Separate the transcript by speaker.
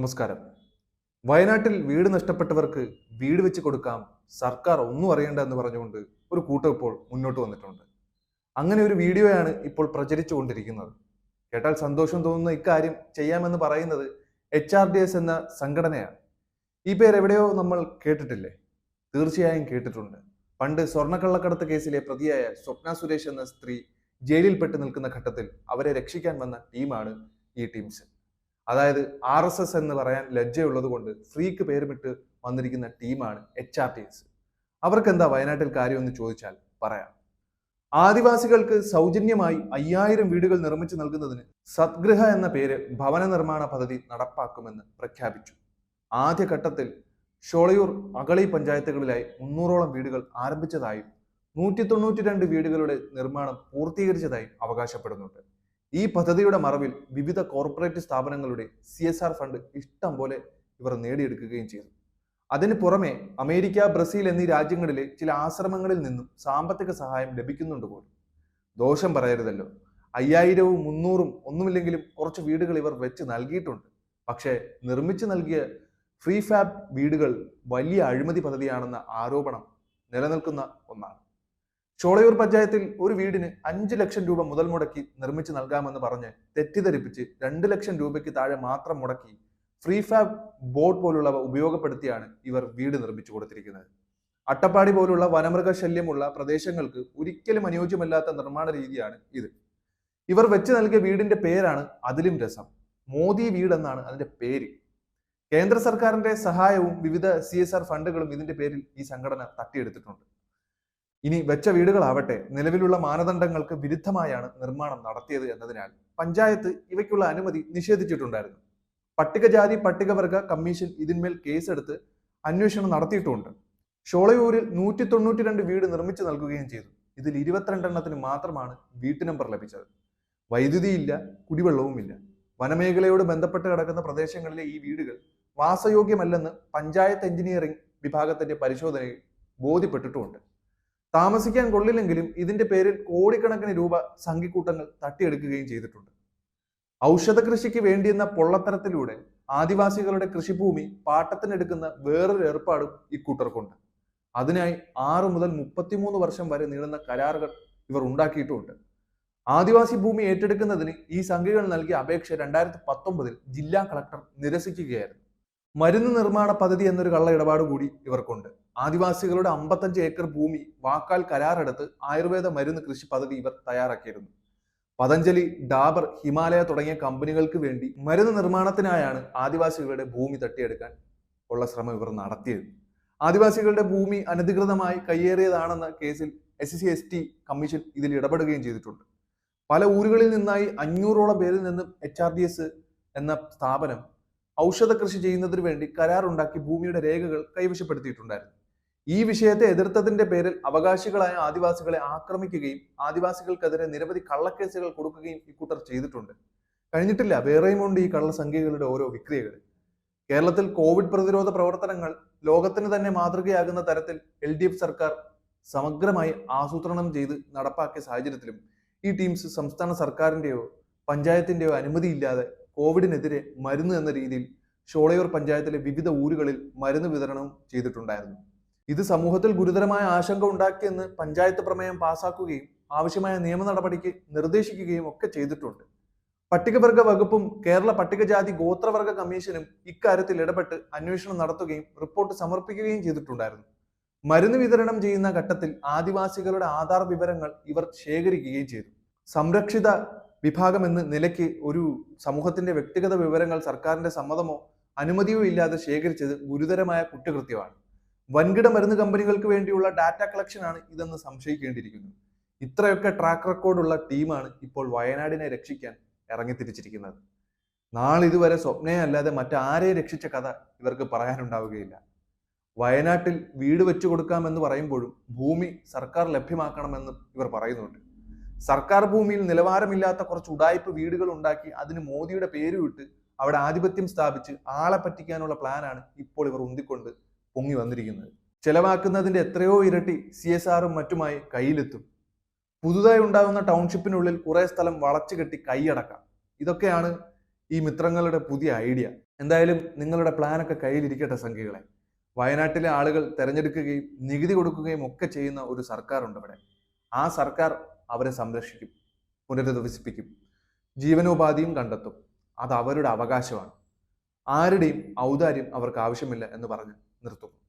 Speaker 1: നമസ്കാരം. വയനാട്ടിൽ വീട് നഷ്ടപ്പെട്ടവർക്ക് വീട് വെച്ച് കൊടുക്കാം സർക്കാർ ഒന്നും അറിയണ്ട എന്ന് പറഞ്ഞുകൊണ്ട് ഒരു കൂട്ടം ഇപ്പോൾ മുന്നോട്ട് വന്നിട്ടുണ്ട്. അങ്ങനെ ഒരു വീഡിയോയാണ് ഇപ്പോൾ പ്രചരിച്ചു കൊണ്ടിരിക്കുന്നത്. കേട്ടാൽ സന്തോഷം തോന്നുന്ന ഇക്കാര്യം ചെയ്യാമെന്ന് പറയുന്നത് എച്ച് ആർ ഡി എസ് എന്ന സംഘടനയാണ്. ഈ പേര് എവിടെയോ നമ്മൾ കേട്ടിട്ടില്ലേ? തീർച്ചയായും കേട്ടിട്ടുണ്ട്. പണ്ട് സ്വർണക്കള്ളക്കടത്ത് കേസിലെ പ്രതിയായ സ്വപ്ന സുരേഷ് എന്ന സ്ത്രീ ജയിലിൽപ്പെട്ട് നിൽക്കുന്ന ഘട്ടത്തിൽ അവരെ രക്ഷിക്കാൻ വന്ന ടീമാണ് ഈ ടീംസ് അതായത് ആർ എസ് എസ് എന്ന് പറയാൻ ലജ്ജയുള്ളത് കൊണ്ട് ഫ്രീക്ക് പേരുമിട്ട് വന്നിരിക്കുന്ന ടീമാണ് എച്ച് ആർ ടി എസ്. അവർക്ക് എന്താ വയനാട്ടിൽ കാര്യമെന്ന് ചോദിച്ചാൽ പറയാം. ആദിവാസികൾക്ക് സൗജന്യമായി അയ്യായിരം വീടുകൾ നിർമ്മിച്ചു നൽകുന്നതിന് സദ്ഗൃഹ എന്ന പേര് ഭവന നിർമ്മാണ പദ്ധതി നടപ്പാക്കുമെന്ന് പ്രഖ്യാപിച്ചു. ആദ്യഘട്ടത്തിൽ ഷോളയൂർ അകളി പഞ്ചായത്തുകളിലായി മുന്നൂറോളം വീടുകൾ ആരംഭിച്ചതായും നൂറ്റി തൊണ്ണൂറ്റി രണ്ട് വീടുകളുടെ നിർമ്മാണം പൂർത്തീകരിച്ചതായും അവകാശപ്പെടുന്നുണ്ട്. ഈ പദ്ധതിയുടെ മറവിൽ വിവിധ കോർപ്പറേറ്റ് സ്ഥാപനങ്ങളുടെ സി എസ് ആർ ഫണ്ട് ഇഷ്ടം പോലെ ഇവർ നേടിയെടുക്കുകയും ചെയ്തു. അതിന് പുറമെ അമേരിക്ക ബ്രസീൽ എന്നീ രാജ്യങ്ങളിലെ ചില ആശ്രമങ്ങളിൽ നിന്നും സാമ്പത്തിക സഹായം ലഭിക്കുന്നുണ്ട് പോലും. ദോഷം പറയരുതല്ലോ. അയ്യായിരവും മുന്നൂറും ഒന്നുമില്ലെങ്കിലും കുറച്ച് വീടുകൾ ഇവർ വെച്ച് നൽകിയിട്ടുണ്ട്. പക്ഷേ നിർമ്മിച്ചു നൽകിയ ഫ്രീ ഫാബ് വീടുകൾ വലിയ അഴിമതി പദ്ധതിയാണെന്ന ആരോപണം നിലനിൽക്കുന്ന ഒന്നാണ്. ചോളയൂർ പഞ്ചായത്തിൽ ഒരു വീടിന് അഞ്ച് ലക്ഷം രൂപ മുതൽ മുടക്കി നിർമ്മിച്ചു നൽകാമെന്ന് പറഞ്ഞ് തെറ്റിദ്ധരിപ്പിച്ച് രണ്ട് ലക്ഷം രൂപയ്ക്ക് താഴെ മാത്രം മുടക്കി ഫ്രീ ഫാബ് ബോർഡ് പോലുള്ളവ ഉപയോഗപ്പെടുത്തിയാണ് ഇവർ വീട് നിർമ്മിച്ചു കൊടുത്തിരിക്കുന്നത്. അട്ടപ്പാടി പോലുള്ള വനമൃഗശല്യമുള്ള പ്രദേശങ്ങൾക്ക് ഒരിക്കലും അനുയോജ്യമല്ലാത്ത നിർമ്മാണ രീതിയാണ് ഇത്. ഇവർ വെച്ച് നൽകിയ വീടിന്റെ പേരാണ് അതിലും രസം. മോദി വീട് എന്നാണ് അതിന്റെ പേര്. കേന്ദ്ര സർക്കാരിന്റെ സഹായവും വിവിധ സി ഫണ്ടുകളും ഇതിന്റെ പേരിൽ ഈ സംഘടന തട്ടിയെടുത്തിട്ടുണ്ട്. ഇനി വെച്ച വീടുകളാവട്ടെ നിലവിലുള്ള മാനദണ്ഡങ്ങൾക്ക് വിരുദ്ധമായാണ് നിർമ്മാണം നടത്തിയത് എന്നതിനാൽ പഞ്ചായത്ത് ഇവയ്ക്കുള്ള അനുമതി നിഷേധിച്ചിട്ടുണ്ടായിരുന്നു. പട്ടികജാതി പട്ടികവർഗ കമ്മീഷൻ ഇതിന്മേൽ കേസെടുത്ത് അന്വേഷണം നടത്തിയിട്ടുമുണ്ട് ഷോളയൂരിൽ നൂറ്റി തൊണ്ണൂറ്റി രണ്ട് വീട് നിർമ്മിച്ചു നൽകുകയും ചെയ്തു. ഇതിൽ ഇരുപത്തിരണ്ടെണ്ണത്തിന് മാത്രമാണ് വീട്ടു നമ്പർ ലഭിച്ചത്. വൈദ്യുതിയില്ല കുടിവെള്ളവുമില്ല. വനമേഖലയോട് ബന്ധപ്പെട്ട് കിടക്കുന്ന പ്രദേശങ്ങളിലെ ഈ വീടുകൾ വാസയോഗ്യമല്ലെന്ന് പഞ്ചായത്ത് എഞ്ചിനീയറിംഗ് വിഭാഗത്തിന്റെ പരിശോധനയിൽ ബോധ്യപ്പെട്ടിട്ടുമുണ്ട്. താമസിക്കാൻ കൊള്ളില്ലെങ്കിലും ഇതിന്റെ പേരിൽ കോടിക്കണക്കിന് രൂപ സംഘിക്കൂട്ടങ്ങൾ തട്ടിയെടുക്കുകയും ചെയ്തിട്ടുണ്ട്. ഔഷധ കൃഷിക്ക് വേണ്ടിയെന്ന പൊള്ളത്തരത്തിലൂടെ ആദിവാസികളുടെ കൃഷിഭൂമി പാട്ടത്തിനെടുക്കുന്ന വേറൊരു ഏർപ്പാടും ഇക്കൂട്ടർക്കുണ്ട് അതിനായി ആറു മുതൽ മുപ്പത്തിമൂന്ന് വർഷം വരെ നീളുന്ന കരാറുകൾ ഇവർ ഉണ്ടാക്കിയിട്ടുമുണ്ട് ആദിവാസി ഭൂമി ഏറ്റെടുക്കുന്നതിന് ഈ സംഘികൾ നൽകിയ അപേക്ഷ രണ്ടായിരത്തി പത്തൊമ്പതിൽ ജില്ലാ കളക്ടർ നിരസിക്കുകയായിരുന്നു. മരുന്ന് നിർമ്മാണ പദ്ധതി എന്നൊരു കള്ള ഇടപാട് കൂടി ഇവർക്കുണ്ട്. ആദിവാസികളുടെ അമ്പത്തഞ്ച് ഏക്കർ ഭൂമി വാക്കാൽ കരാറെടുത്ത് ആയുർവേദ മരുന്ന് കൃഷി പദ്ധതി ഇവർ തയ്യാറാക്കിയിരുന്നു. പതഞ്ജലി ഡാബർ ഹിമാലയ തുടങ്ങിയ കമ്പനികൾക്ക് വേണ്ടി മരുന്ന് നിർമ്മാണത്തിനായാണ് ആദിവാസികളുടെ ഭൂമി തട്ടിയെടുക്കാൻ ഉള്ള ശ്രമം ഇവർ നടത്തിയത്. ആദിവാസികളുടെ ഭൂമി അനധികൃതമായി കയ്യേറിയതാണെന്ന കേസിൽ S C S T commission ഇതിൽ ഇടപെടുകയും ചെയ്തിട്ടുണ്ട്. പല ഊരുകളിൽ നിന്നായി അഞ്ഞൂറോളം പേരിൽ നിന്നും എച്ച് ആർ ഡി എസ് എന്ന സ്ഥാപനം ഔഷധ കൃഷി ചെയ്യുന്നതിന് വേണ്ടി കരാറുണ്ടാക്കി ഭൂമിയുടെ രേഖകൾ കൈവശപ്പെടുത്തിയിട്ടുണ്ടായിരുന്നു. ഈ വിഷയത്തെ എതിർത്തതിന്റെ പേരിൽ അവകാശികളായ ആദിവാസികളെ ആക്രമിക്കുകയും ആദിവാസികൾക്കെതിരെ നിരവധി കള്ളക്കേസുകൾ കൊടുക്കുകയും ഇക്കൂട്ടർ ചെയ്തിട്ടുണ്ട്. കഴിഞ്ഞിട്ടില്ല വേറെയും ഉണ്ട് ഈ കള്ളസംഖ്യകളുടെ ഓരോ വിക്രിയകൾ. കേരളത്തിൽ കോവിഡ് പ്രതിരോധ പ്രവർത്തനങ്ങൾ ലോകത്തിന് തന്നെ മാതൃകയാകുന്ന തരത്തിൽ എൽ ഡി എഫ് സർക്കാർ സമഗ്രമായി ആസൂത്രണം ചെയ്ത് നടപ്പാക്കിയ സാഹചര്യത്തിലും ഈ ടീംസ് സംസ്ഥാന സർക്കാരിന്റെയോ പഞ്ചായത്തിന്റെയോ അനുമതിയില്ലാതെ കോവിഡിനെതിരെ മരുന്ന് എന്ന രീതിയിൽ ഷോളയൂർ പഞ്ചായത്തിലെ വിവിധ ഊരുകളിൽ മരുന്ന് വിതരണം ചെയ്തിട്ടുണ്ടായിരുന്നു. ഇത് സമൂഹത്തിൽ ഗുരുതരമായ ആശങ്ക ഉണ്ടാക്കിയെന്ന് പഞ്ചായത്ത് പ്രമേയം പാസാക്കുകയും ആവശ്യമായ നിയമ നടപടിക്ക് നിർദ്ദേശിക്കുകയും ഒക്കെ ചെയ്തിട്ടുണ്ട്. പട്ടികവർഗ വകുപ്പും കേരള പട്ടികജാതി ഗോത്രവർഗ കമ്മീഷനും ഇക്കാര്യത്തിൽ ഇടപെട്ട് അന്വേഷണം നടത്തുകയും റിപ്പോർട്ട് സമർപ്പിക്കുകയും ചെയ്തിട്ടുണ്ടായിരുന്നു. മരുന്ന് വിതരണം ചെയ്യുന്ന ഘട്ടത്തിൽ ആദിവാസികളുടെ ആധാർ വിവരങ്ങൾ ഇവർ ശേഖരിക്കുകയും ചെയ്തു. സംരക്ഷിത വിഭാഗം എന്ന നിലയ്ക്ക് ഒരു സമൂഹത്തിന്റെ വ്യക്തിഗത വിവരങ്ങൾ സർക്കാരിന്റെ സമ്മതമോ അനുമതിയോ ഇല്ലാതെ ശേഖരിച്ചത് ഗുരുതരമായ കുറ്റകൃത്യമാണ്. വൻകിട മരുന്ന് കമ്പനികൾക്ക് വേണ്ടിയുള്ള ഡാറ്റ കളക്ഷനാണ് ഇതെന്ന് സംശയിക്കേണ്ടിയിരിക്കുന്നു. ഇത്രയൊക്കെ ട്രാക്ക് റെക്കോർഡുള്ള ടീമാണ് ഇപ്പോൾ വയനാടിനെ രക്ഷിക്കാൻ ഇറങ്ങിത്തിരിച്ചിരിക്കുന്നത്. നാളിതുവരെ സ്വപ്നയെ അല്ലാതെ മറ്റാരെയും രക്ഷിച്ച കഥ ഇവർക്ക് പറയാനുണ്ടാവുകയില്ല. വയനാട്ടിൽ വീട് വെച്ചു കൊടുക്കാമെന്ന് പറയുമ്പോഴും ഭൂമി സർക്കാർ ലഭ്യമാക്കണമെന്ന് ഇവർ പറയുന്നുണ്ട്. സർക്കാർ ഭൂമിയിൽ നിലവാരമില്ലാത്ത കുറച്ച് ഉടായ്പ വീടുകൾ ഉണ്ടാക്കി അതിന് മോദിയുടെ പേര് വിട്ട് അവിടെ ആധിപത്യം സ്ഥാപിച്ച് ആളെ പറ്റിക്കാനുള്ള പ്ലാനാണ് ഇപ്പോൾ ഇവർ ഉന്തിക്കൊണ്ട് പൊങ്ങി വന്നിരിക്കുന്നത്. ചെലവാക്കുന്നതിന്റെ എത്രയോ ഇരട്ടി സി എസ് ആറും മറ്റുമായി കയ്യിലെത്തും. പുതുതായി ഉണ്ടാകുന്ന ടൗൺഷിപ്പിനുള്ളിൽ കുറെ സ്ഥലം വളച്ചു കെട്ടി കൈയടക്കാം. ഇതൊക്കെയാണ് ഈ മിത്രങ്ങളുടെ പുതിയ ഐഡിയ. എന്തായാലും നിങ്ങളുടെ പ്ലാനൊക്കെ കയ്യിലിരിക്കട്ടെ സംഖ്യകളെ വയനാട്ടിലെ ആളുകൾ തെരഞ്ഞെടുക്കുകയും നികുതി കൊടുക്കുകയും ഒക്കെ ചെയ്യുന്ന ഒരു സർക്കാരുണ്ട് അവിടെ ആ സർക്കാർ അവരെ സംരക്ഷിക്കും പുനരധിവസിപ്പിക്കും ജീവനോപാധിയും കണ്ടെത്തും. അത് അവരുടെ അവകാശമാണ്. ആരുടെയും ഔദാര്യം അവർക്ക് ആവശ്യമില്ല എന്ന് പറഞ്ഞ് നിർത്തും.